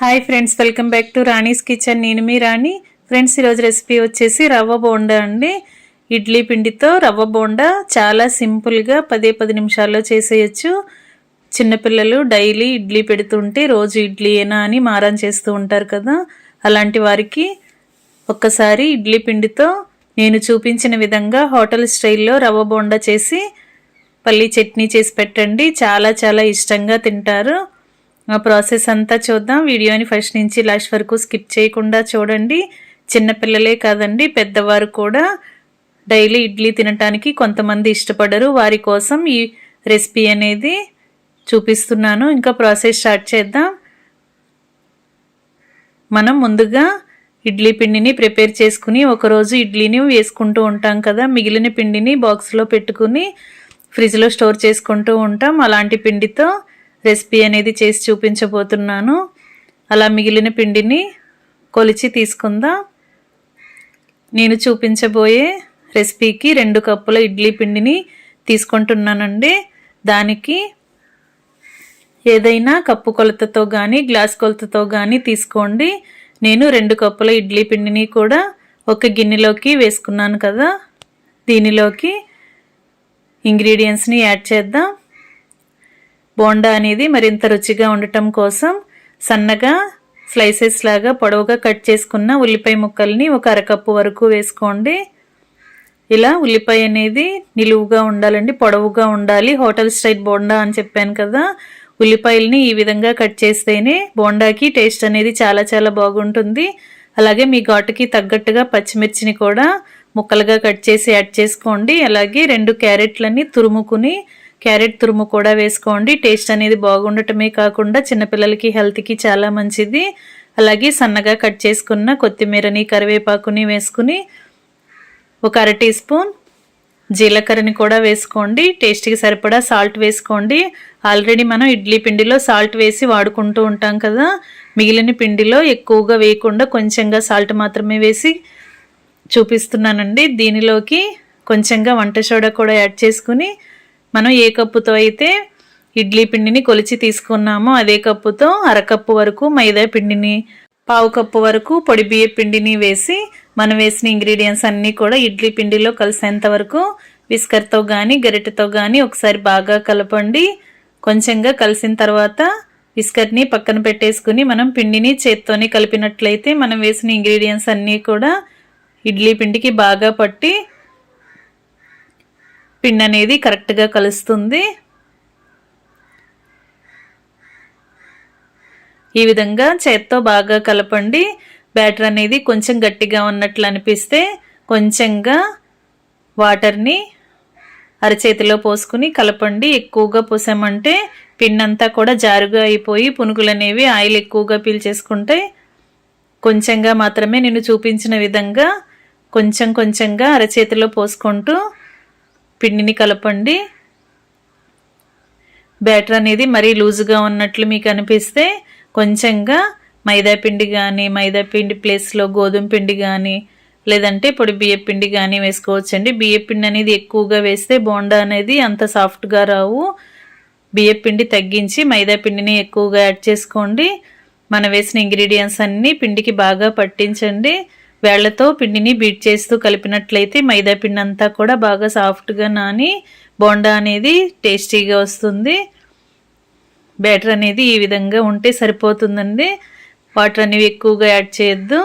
Hi friends welcome back to Rani's kitchen నేను మీ రాణి friends ఈరోజు రెసిపీ వచ్చేసి రవ్వ బోండా అండి. ఇడ్లీ పిండితో రవ్వ బోండా చాలా సింపుల్గా పదే పది నిమిషాల్లో చేసేయచ్చు. చిన్నపిల్లలు డైలీ ఇడ్లీ పెడుతుంటే రోజు ఇడ్లీ ఏనా అని మారం చేస్తూ ఉంటారు కదా. అలాంటి వారికి ఒక్కసారి ఇడ్లీ పిండితో నేను చూపించిన విధంగా హోటల్ స్టైల్లో రవ్వ బోండా చేసి పల్లీ చట్నీ చేసి పెట్టండి. చాలా చాలా ఇష్టంగా తింటారు. ఆ ప్రాసెస్ అంతా చూద్దాం. వీడియోని ఫస్ట్ నుంచి లాస్ట్ వరకు స్కిప్ చేయకుండా చూడండి. చిన్నపిల్లలే కాదండి పెద్దవారు కూడా. డైలీ ఇడ్లీ తినటానికి కొంతమంది ఇష్టపడరు. వారి కోసం ఈ రెసిపీ అనేది చూపిస్తున్నాను. ఇంకా ప్రాసెస్ స్టార్ట్ చేద్దాం. మనం ముందుగా ఇడ్లీ పిండిని ప్రిపేర్ చేసుకుని ఒకరోజు ఇడ్లీని వేసుకుంటూ ఉంటాం కదా. మిగిలిన పిండిని బాక్స్లో పెట్టుకుని ఫ్రిడ్జ్లో స్టోర్ చేసుకుంటూ ఉంటాం. అలాంటి పిండితో రెసిపీ అనేది చేసి చూపించబోతున్నాను. అలా మిగిలిన పిండిని కొలిచి తీసుకుందాం. నేను చూపించబోయే రెసిపీకి రెండు కప్పుల ఇడ్లీ పిండిని తీసుకుంటున్నానండి. దానికి ఏదైనా కప్పు కొలతతో కానీ గ్లాస్ కొలతతో కానీ తీసుకోండి. నేను రెండు కప్పుల ఇడ్లీ పిండిని కూడా ఒక గిన్నెలోకి వేసుకున్నాను కదా. దీనిలోకి ఇంగ్రీడియంట్స్ని యాడ్ చేద్దాం. బోండా అనేది మరింత రుచిగా ఉండటం కోసం సన్నగా స్లైసెస్ లాగా పొడవుగా కట్ చేసుకున్న ఉల్లిపాయ ముక్కల్ని ఒక అరకప్పు వరకు వేసుకోండి. ఇలా ఉల్లిపాయ అనేది నిలువుగా ఉండాలండి పొడవుగా ఉండాలి. హోటల్ స్టైల్ బోండా అని చెప్పాను కదా. ఉల్లిపాయల్ని ఈ విధంగా కట్ చేస్తేనే బోండాకి టేస్ట్ అనేది చాలా చాలా బాగుంటుంది. అలాగే మీ ఘాటుకి తగ్గట్టుగా పచ్చిమిర్చిని కూడా ముక్కలుగా కట్ చేసి యాడ్ చేసుకోండి. అలాగే రెండు క్యారెట్లని తురుముకుని క్యారెట్ తురుము కూడా వేసుకోండి. టేస్ట్ అనేది బాగుండటమే కాకుండా చిన్నపిల్లలకి హెల్త్కి చాలా మంచిది. అలాగే సన్నగా కట్ చేసుకున్న కొత్తిమీరని కరివేపాకుని వేసుకుని ఒక అర టీ స్పూన్ జీలకర్రని కూడా వేసుకోండి. టేస్ట్కి సరిపడా సాల్ట్ వేసుకోండి. ఆల్రెడీ మనం ఇడ్లీ పిండిలో సాల్ట్ వేసి వాడుకుంటూ ఉంటాం కదా. మిగిలిన పిండిలో ఎక్కువగా వేయకుండా కొంచెంగా సాల్ట్ మాత్రమే వేసి చూపిస్తున్నానండి. దీనిలోకి కొంచెంగా వంట సోడా కూడా యాడ్ చేసుకుని మనం ఏ కప్పుతో అయితే ఇడ్లీ పిండిని కొలిచి తీసుకున్నామో అదే కప్పుతో అరకప్పు వరకు మైదా పిండిని పావు కప్పు వరకు పొడి బియ్య పిండిని వేసి మనం వేసిన ఇంగ్రీడియంట్స్ అన్నీ కూడా ఇడ్లీ పిండిలో కలిసేంత వరకు విస్కర్తో కానీ గరిటెతో కానీ ఒకసారి బాగా కలపండి. కొంచెంగా కలిసిన తర్వాత విస్కర్ని పక్కన పెట్టేసుకుని మనం పిండిని చేత్తోని కలిపినట్లయితే మనం వేసిన ఇంగ్రీడియంట్స్ అన్నీ కూడా ఇడ్లీ పిండికి బాగా పట్టి పిండి అనేది కరెక్ట్గా కలుస్తుంది. ఈ విధంగా చేత్తో బాగా కలపండి. బ్యాటర్ అనేది కొంచెం గట్టిగా ఉన్నట్లు అనిపిస్తే కొంచెంగా వాటర్ని అరచేతిలో పోసుకుని కలపండి. ఎక్కువగా పోసామంటే పిన్ అంతా కూడా జారుగా అయిపోయి పునుగులు అనేవి ఆయిల్ ఎక్కువగా పీల్చేసుకుంటే కొంచెంగా మాత్రమే నేను చూపించిన విధంగా కొంచెం కొంచెంగా అరచేతిలో పోసుకుంటూ పిండిని కలపండి. బ్యాటర్ అనేది మరీ లూజుగా ఉన్నట్లు మీకు అనిపిస్తే కొంచెంగా మైదాపిండి కానీ మైదాపిండి ప్లేస్లో గోధుమ పిండి కానీ లేదంటే పొడి బియ్యపిండి కానీ వేసుకోవచ్చండి. బియ్యపిండి అనేది ఎక్కువగా వేస్తే బోండా అనేది అంత సాఫ్ట్గా రావు. బియ్యపిండి తగ్గించి మైదాపిండిని ఎక్కువగా యాడ్ చేసుకోండి. మనం వేసిన ఇంగ్రీడియంట్స్ అన్నీ పిండికి బాగా పట్టించండి. వేళ్ళతో పిండిని బీట్ చేస్తూ కలిపినట్లయితే మైదా పిండి అంతా కూడా బాగా సాఫ్ట్గా నాని బోండా అనేది టేస్టీగా వస్తుంది. బ్యాటర్ అనేది ఈ విధంగా ఉంటే సరిపోతుందండి. వాటర్ అనేవి ఎక్కువగా యాడ్ చేయొద్దు.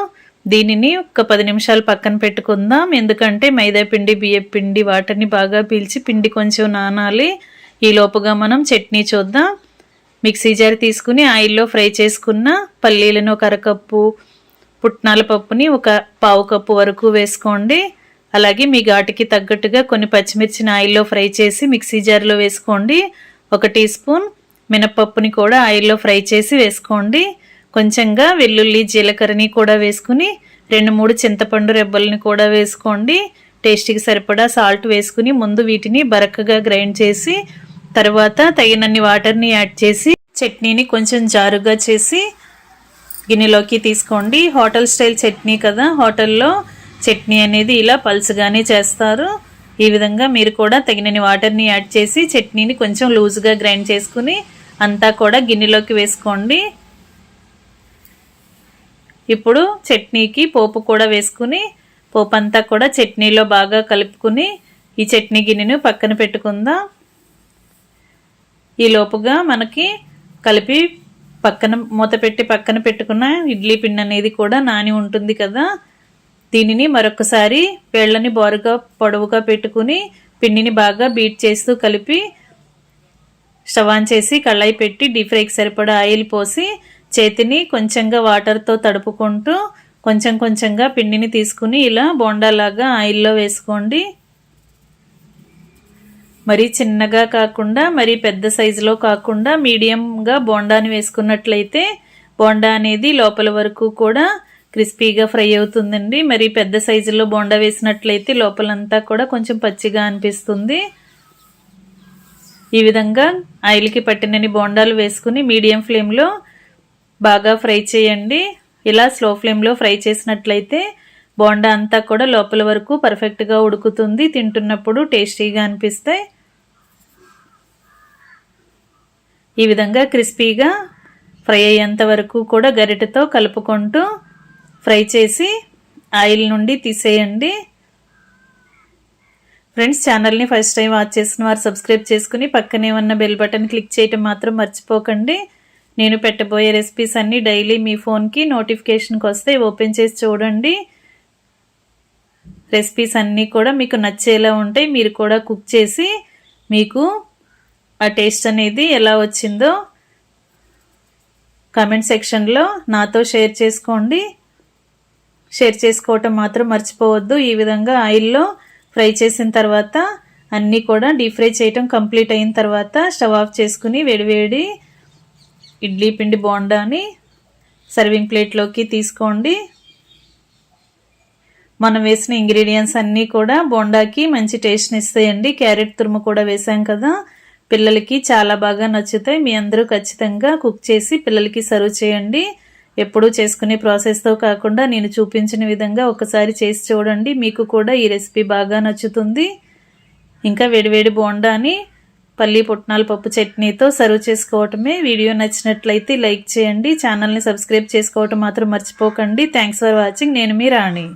దీనిని ఒక పది నిమిషాలు పక్కన పెట్టుకుందాం. ఎందుకంటే మైదా పిండి బియ్యం పిండి వాటర్ని బాగా పీల్చి పిండి కొంచెం నానాలి. ఈ లోపుగా మనం చట్నీ చూద్దాం. మిక్సీ జార్ తీసుకుని ఆయిల్లో ఫ్రై చేసుకున్న పల్లీలను ఒక అరకప్పు పుట్నాల పప్పుని ఒక పావు కప్పు వరకు వేసుకోండి. అలాగే మీ ఘాటుకి తగ్గట్టుగా కొన్ని పచ్చిమిర్చిని ఆయిల్లో ఫ్రై చేసి మిక్సీ జార్లో వేసుకోండి. ఒక టీ స్పూన్ మినపప్పుని కూడా ఆయిల్లో ఫ్రై చేసి వేసుకోండి. కొంచెంగా వెల్లుల్లి జీలకర్రని కూడా వేసుకుని రెండు మూడు చింతపండు రెబ్బల్ని కూడా వేసుకోండి. టేస్ట్కి సరిపడా సాల్ట్ వేసుకుని ముందు వీటిని బరకగా గ్రైండ్ చేసి తర్వాత తగినన్ని వాటర్ని యాడ్ చేసి చట్నీని కొంచెం జారుగా చేసి గిన్నెలోకి తీసుకోండి. హోటల్ స్టైల్ చట్నీ కదా హోటల్లో చట్నీ అనేది ఇలా పల్చగానే చేస్తారు. ఈ విధంగా మీరు కూడా తగినన్ని వాటర్ని యాడ్ చేసి చట్నీని కొంచెం లూజ్గా గ్రైండ్ చేసుకుని అంతా కూడా గిన్నెలోకి వేసుకోండి. ఇప్పుడు చట్నీకి పోపు కూడా వేసుకుని పోపు అంతా కూడా చట్నీలో బాగా కలుపుకుని ఈ చట్నీ గిన్నెను పక్కన పెట్టుకుందాం. ఈ లోపుగా మనకి కలిపి పక్కన మూత పెట్టి పక్కన పెట్టుకున్న ఇడ్లీ పిండి అనేది కూడా నాని ఉంటుంది కదా. దీనిని మరొకసారి వేళ్ళని బోరుగా పొడవుగా పెట్టుకుని పిండిని బాగా బీట్ చేస్తూ కలిపి స్టవ్ ఆన్ చేసి కళ్ళాయి పెట్టి డీప్ ఫ్రైకి సరిపడా ఆయిల్ పోసి చేతిని కొంచెంగా వాటర్తో తడుపుకుంటూ కొంచెం కొంచెంగా పిండిని తీసుకుని ఇలా బోండాలాగా ఆయిల్లో వేసుకోండి. మరీ చిన్నగా కాకుండా మరీ పెద్ద సైజులో కాకుండా మీడియంగా బోండాని వేసుకున్నట్లయితే బోండా అనేది లోపల వరకు కూడా క్రిస్పీగా ఫ్రై అవుతుందండి. మరి పెద్ద సైజులో బోండా వేసినట్లయితే లోపలంతా కూడా కొంచెం పచ్చిగా అనిపిస్తుంది. ఈ విధంగా ఆయిల్కి పట్టినని బోండాలు వేసుకుని మీడియం ఫ్లేమ్లో బాగా ఫ్రై చేయండి. ఇలా స్లో ఫ్లేమ్లో ఫ్రై చేసినట్లయితే బోండా అంతా కూడా లోపల వరకు పర్ఫెక్ట్గా ఉడుకుతుంది. తింటున్నప్పుడు టేస్టీగా అనిపిస్తాయి. ఈ విధంగా క్రిస్పీగా ఫ్రై అయ్యేంత వరకు కూడా గరిటెతో కలుపుకుంటూ ఫ్రై చేసి ఆయిల్ నుండి తీసేయండి. ఫ్రెండ్స్ ఛానల్ని ఫస్ట్ టైం వాచ్ చేసిన వారు సబ్స్క్రైబ్ చేసుకుని పక్కనే ఉన్న బెల్ బటన్ క్లిక్ చేయటం మాత్రం మర్చిపోకండి. నేను పెట్టబోయే రెసిపీస్ అన్నీ డైలీ మీ ఫోన్కి నోటిఫికేషన్కి వస్తే ఓపెన్ చేసి చూడండి. రెసిపీస్ అన్నీ కూడా మీకు నచ్చేలా ఉంటాయి. మీరు కూడా కుక్ చేసి మీకు ఆ టేస్ట్ అనేది ఎలా వచ్చిందో కామెంట్ సెక్షన్లో నాతో షేర్ చేసుకోండి. షేర్ చేసుకోవటం మాత్రం మర్చిపోవద్దు. ఈ విధంగా ఆయిల్లో ఫ్రై చేసిన తర్వాత అన్నీ కూడా డీప్ ఫ్రై చేయటం కంప్లీట్ అయిన తర్వాత స్టవ్ ఆఫ్ చేసుకుని వేడివేడి ఇడ్లీ పిండి బోండాని సర్వింగ్ ప్లేట్లోకి తీసుకోండి. మనం వేసిన ఇంగ్రీడియంట్స్ అన్నీ కూడా బోండాకి మంచి టేస్ట్ని ఇస్తాయండి. క్యారెట్ తురుము కూడా వేసాం కదా. పిల్లలకి చాలా బాగా నచ్చుతాయి. మీ అందరూ ఖచ్చితంగా కుక్ చేసి పిల్లలకి సర్వ్ చేయండి. ఎప్పుడూ చేసుకునే ప్రాసెస్తో కాకుండా నేను చూపించిన విధంగా ఒకసారి చేసి చూడండి. మీకు కూడా ఈ రెసిపీ బాగా నచ్చుతుంది. ఇంకా వేడివేడి బోండాని పల్లి పుట్నాల పప్పు చట్నీతో సర్వ్ చేసుకోవటమే. వీడియో నచ్చినట్లయితే లైక్ చేయండి. ఛానల్ని సబ్స్క్రైబ్ చేసుకోవటం మాత్రం మర్చిపోకండి. Thanks for watching. నేను మీ రాణి.